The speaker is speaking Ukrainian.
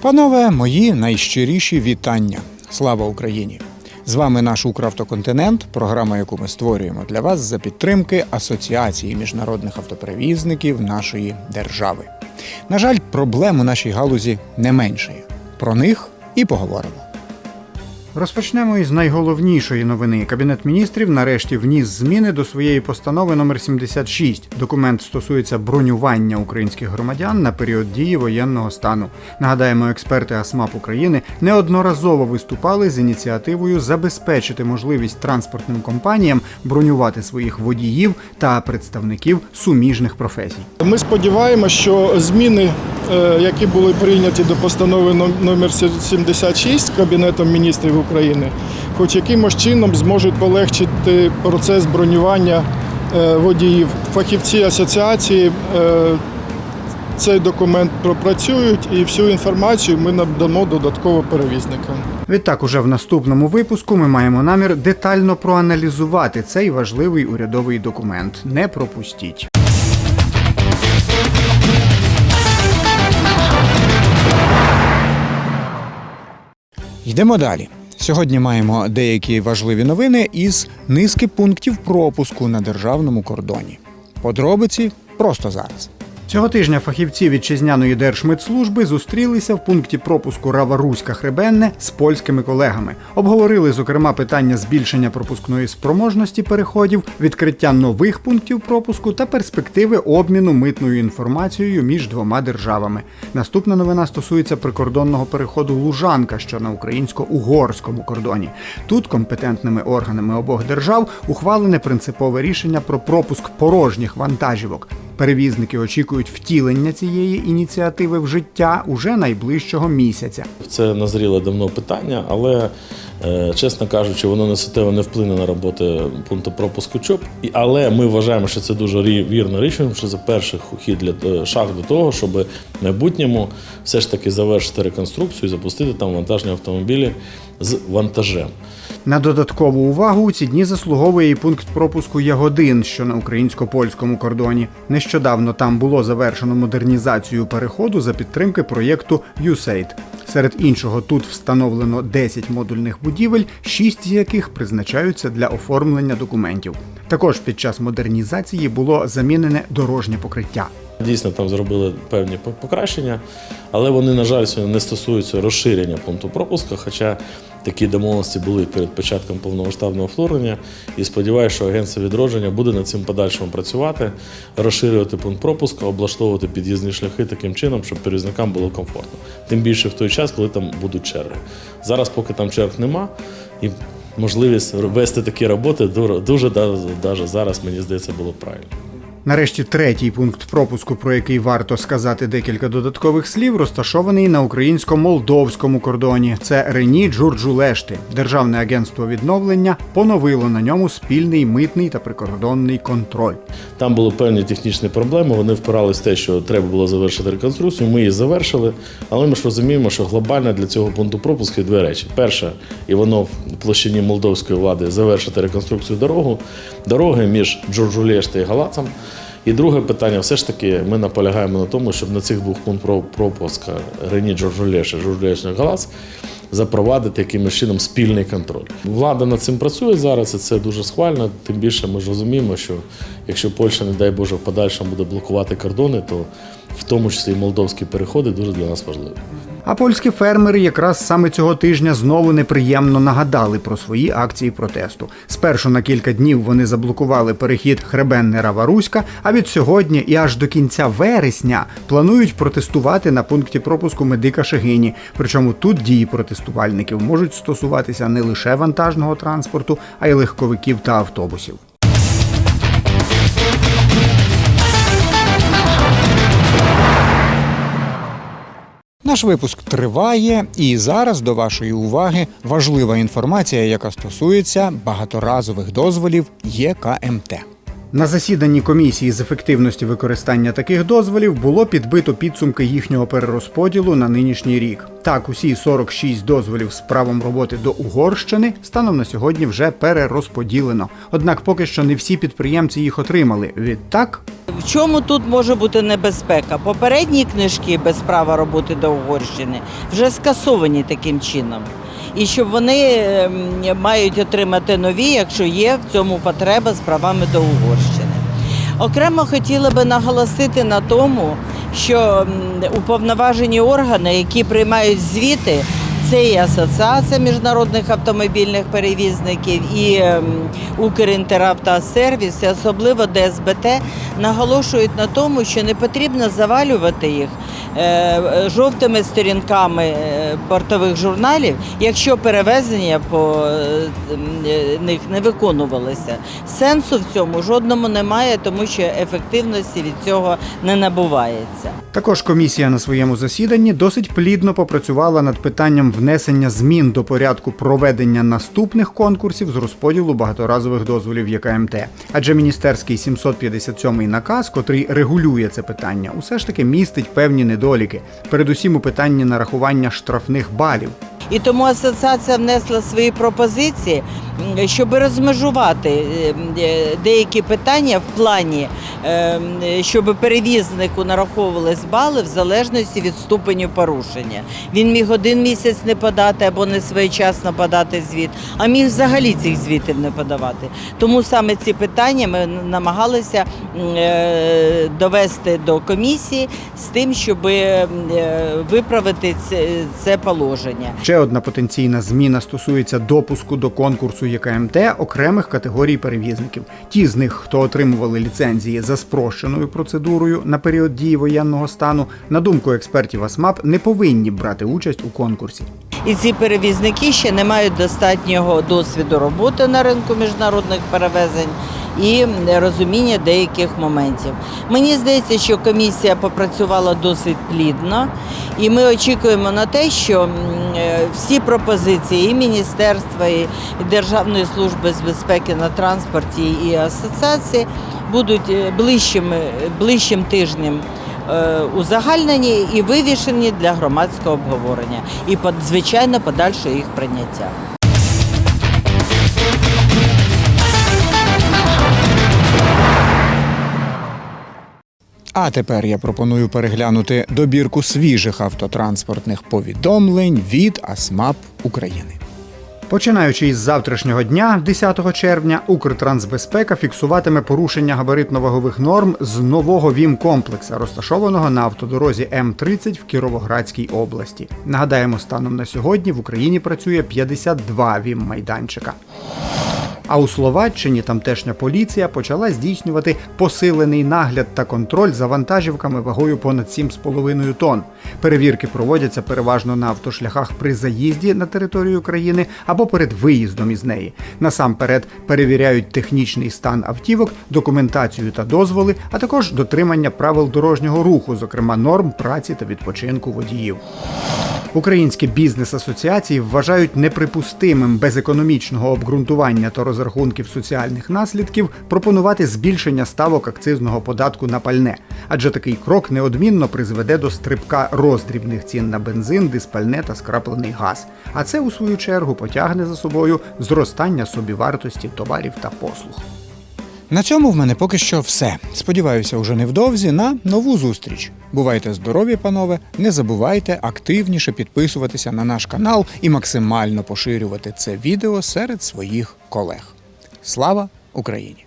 Панове, мої найщиріші вітання. Слава Україні! З вами наш Укравтоконтинент, програма, яку ми створюємо для вас за підтримки Асоціації міжнародних автоперевізників нашої держави. На жаль, проблем у нашій галузі не меншає. Про них і поговоримо. Розпочнемо із найголовнішої новини. Кабінет міністрів нарешті вніс зміни до своєї постанови номер 76. Документ стосується бронювання українських громадян на період дії воєнного стану. Нагадаємо, експерти АСМАП України неодноразово виступали з ініціативою забезпечити можливість транспортним компаніям бронювати своїх водіїв та представників суміжних професій. Ми сподіваємося, що зміни, е, які були прийняті до постанови ном- номер 76 Кабінетом міністрів України, хоч якимось чином зможуть полегшити процес бронювання е, водіїв. Фахівці асоціації е, цей документ пропрацюють і всю інформацію ми надамо додатково перевізникам. Відтак, уже в наступному випуску ми маємо намір детально проаналізувати цей важливий урядовий документ. Не пропустіть. Йдемо далі. Сьогодні маємо деякі важливі новини із низки пунктів пропуску на державному кордоні. Подробиці просто зараз. Цього тижня фахівці вітчизняної держмитслужби зустрілися в пункті пропуску Раваруська Хребенне з польськими колегами. Обговорили, зокрема, питання збільшення пропускної спроможності переходів, відкриття нових пунктів пропуску та перспективи обміну митною інформацією між двома державами. Наступна новина стосується прикордонного переходу Лужанка, що на українсько-угорському кордоні. Тут компетентними органами обох держав ухвалене принципове рішення про пропуск порожніх вантажівок. Перевізники очікують втілення цієї ініціативи в життя уже найближчого місяця. Це назріле давно питання, але е, чесно кажучи, воно не суттєво не вплине на роботу пункту пропуску ЧОП. Але ми вважаємо, що це дуже вірне рішення, що це перший хід для е, шаг до того, щоб в майбутньому все ж таки завершити реконструкцію і запустити там вантажні автомобілі з вантажем. На додаткову увагу у ці дні заслуговує і пункт пропуску Ягодин, що на українсько-польському кордоні. Нещодавно там було завершено модернізацію переходу за підтримки проєкту USAID. Серед іншого, тут встановлено 10 модульних будівель, 6 з яких призначаються для оформлення документів. Також під час модернізації було замінене дорожнє покриття. Дійсно, там зробили певні покращення, але вони, на жаль, сьогодні не стосуються розширення пункту пропуску, хоча такі домовленості були перед початком повномасштабного вторгнення. І сподіваюся, що агентство відродження буде над цим подальшому працювати, розширювати пункт пропуску, облаштовувати під'їзні шляхи таким чином, щоб перевізникам було комфортно. Тим більше в той час, коли там будуть черги. Зараз, поки там черг нема, і можливість вести такі роботи дуже, дуже зараз, мені здається, було правильно. Нарешті третій пункт пропуску, про який варто сказати декілька додаткових слів, розташований на українсько-молдовському кордоні. Це Рені Джурджулешти. Державне агентство відновлення поновило на ньому спільний митний та прикордонний контроль. Там були певні технічні проблеми. Вони впирались в те, що треба було завершити реконструкцію. Ми її завершили, але ми ж розуміємо, що глобально для цього пункту пропуску є дві речі. Перше, і воно в площині молдовської влади завершити реконструкцію дорогу, дороги між Джорджулєшти і Галацом. І друге питання, все ж таки, ми наполягаємо на тому, щоб на цих двох пунктах пропуска Рені Джорджулєш і Джорджулєш Галац запровадити якимось чином спільний контроль. Влада над цим працює зараз, і це дуже схвально. Тим більше ми ж розуміємо, що якщо Польща, не дай Боже, в подальшому буде блокувати кордони, то в тому числі і молдовські переходи дуже для нас важливі. А польські фермери якраз саме цього тижня знову неприємно нагадали про свої акції протесту. Спершу на кілька днів вони заблокували перехід хребенне Раваруська, а від сьогодні і аж до кінця вересня планують протестувати на пункті пропуску медика Шегині. Причому тут дії протестувальників можуть стосуватися не лише вантажного транспорту, а й легковиків та автобусів. Наш випуск триває, і зараз до вашої уваги важлива інформація, яка стосується багаторазових дозволів ЄКМТ. На засіданні комісії з ефективності використання таких дозволів було підбито підсумки їхнього перерозподілу на нинішній рік. Так, усі 46 дозволів з правом роботи до Угорщини станом на сьогодні вже перерозподілено. Однак поки що не всі підприємці їх отримали. Відтак В чому тут може бути небезпека? Попередні книжки без права роботи до Угорщини вже скасовані таким чином. І щоб вони ем, мають отримати нові, якщо є в цьому потреба з правами до Угорщини. Окремо хотіла би наголосити на тому, що уповноважені органи, які приймають звіти, це і Асоціація міжнародних автомобільних перевізників, і ем, Укрінтеравтосервіс, і особливо ДСБТ, наголошують на тому, що не потрібно завалювати їх е, жовтими сторінками е, бортових журналів, якщо перевезення по е, них не виконувалися. Сенсу в цьому жодному немає, тому що ефективності від цього не набувається. Також комісія на своєму засіданні досить плідно попрацювала над питанням внесення змін до порядку проведення наступних конкурсів з розподілу багаторазових дозволів ЄКМТ. Адже міністерський 757 наказ, котрий регулює це питання, усе ж таки містить певні недоліки, передусім у питанні нарахування штрафних балів. І тому асоціація внесла свої пропозиції, щоб розмежувати е, е, деякі питання в плані, е, щоб перевізнику нараховувались бали в залежності від ступеню порушення. Він міг один місяць не подати або не своєчасно подати звіт, а міг взагалі цих звітів не подавати. Тому саме ці питання ми намагалися е, довести до комісії з тим, щоб е, виправити це положення. Ще одна потенційна зміна стосується допуску до конкурсу ЄКМТ окремих категорій перевізників. Ті з них, хто отримували ліцензії за спрощеною процедурою на період дії воєнного стану, на думку експертів АСМАП, не повинні брати участь у конкурсі. І ці перевізники ще не мають достатнього досвіду роботи на ринку міжнародних перевезень і розуміння деяких моментів. Мені здається, що комісія попрацювала досить плідно, і ми очікуємо на те, що всі пропозиції і міністерства, і Державної служби з безпеки на транспорті і асоціації будуть е, ближчим, ближчим тижнем е, узагальнені і вивішені для громадського обговорення і звичайно подальше їх прийняття. А тепер я пропоную переглянути добірку свіжих автотранспортних повідомлень від АСМАП України. Починаючи із завтрашнього дня, 10 червня, Укртрансбезпека фіксуватиме порушення габаритно-вагових норм з нового ВІМ-комплекса, розташованого на автодорозі М30 в Кіровоградській області. Нагадаємо, станом на сьогодні в Україні працює 52 ВІМ-майданчика. А у Словаччині тамтешня поліція почала здійснювати посилений нагляд та контроль за вантажівками вагою понад 7,5 тонн. Перевірки проводяться переважно на автошляхах при заїзді на територію країни або перед виїздом із неї. Насамперед перевіряють технічний стан автівок, документацію та дозволи, а також дотримання правил дорожнього руху, зокрема норм праці та відпочинку водіїв. Українські бізнес-асоціації вважають неприпустимим без економічного обґрунтування та розрахунків соціальних наслідків пропонувати збільшення ставок акцизного податку на пальне, адже такий крок неодмінно призведе до стрибка роздрібних цін на бензин, диспальне та скраплений газ. А це у свою чергу потягне за собою зростання собівартості товарів та послуг. На цьому в мене поки що все. Сподіваюся, уже невдовзі на нову зустріч. Бувайте здорові, панове! Не забувайте активніше підписуватися на наш канал і максимально поширювати це відео серед своїх колег. Слава Україні!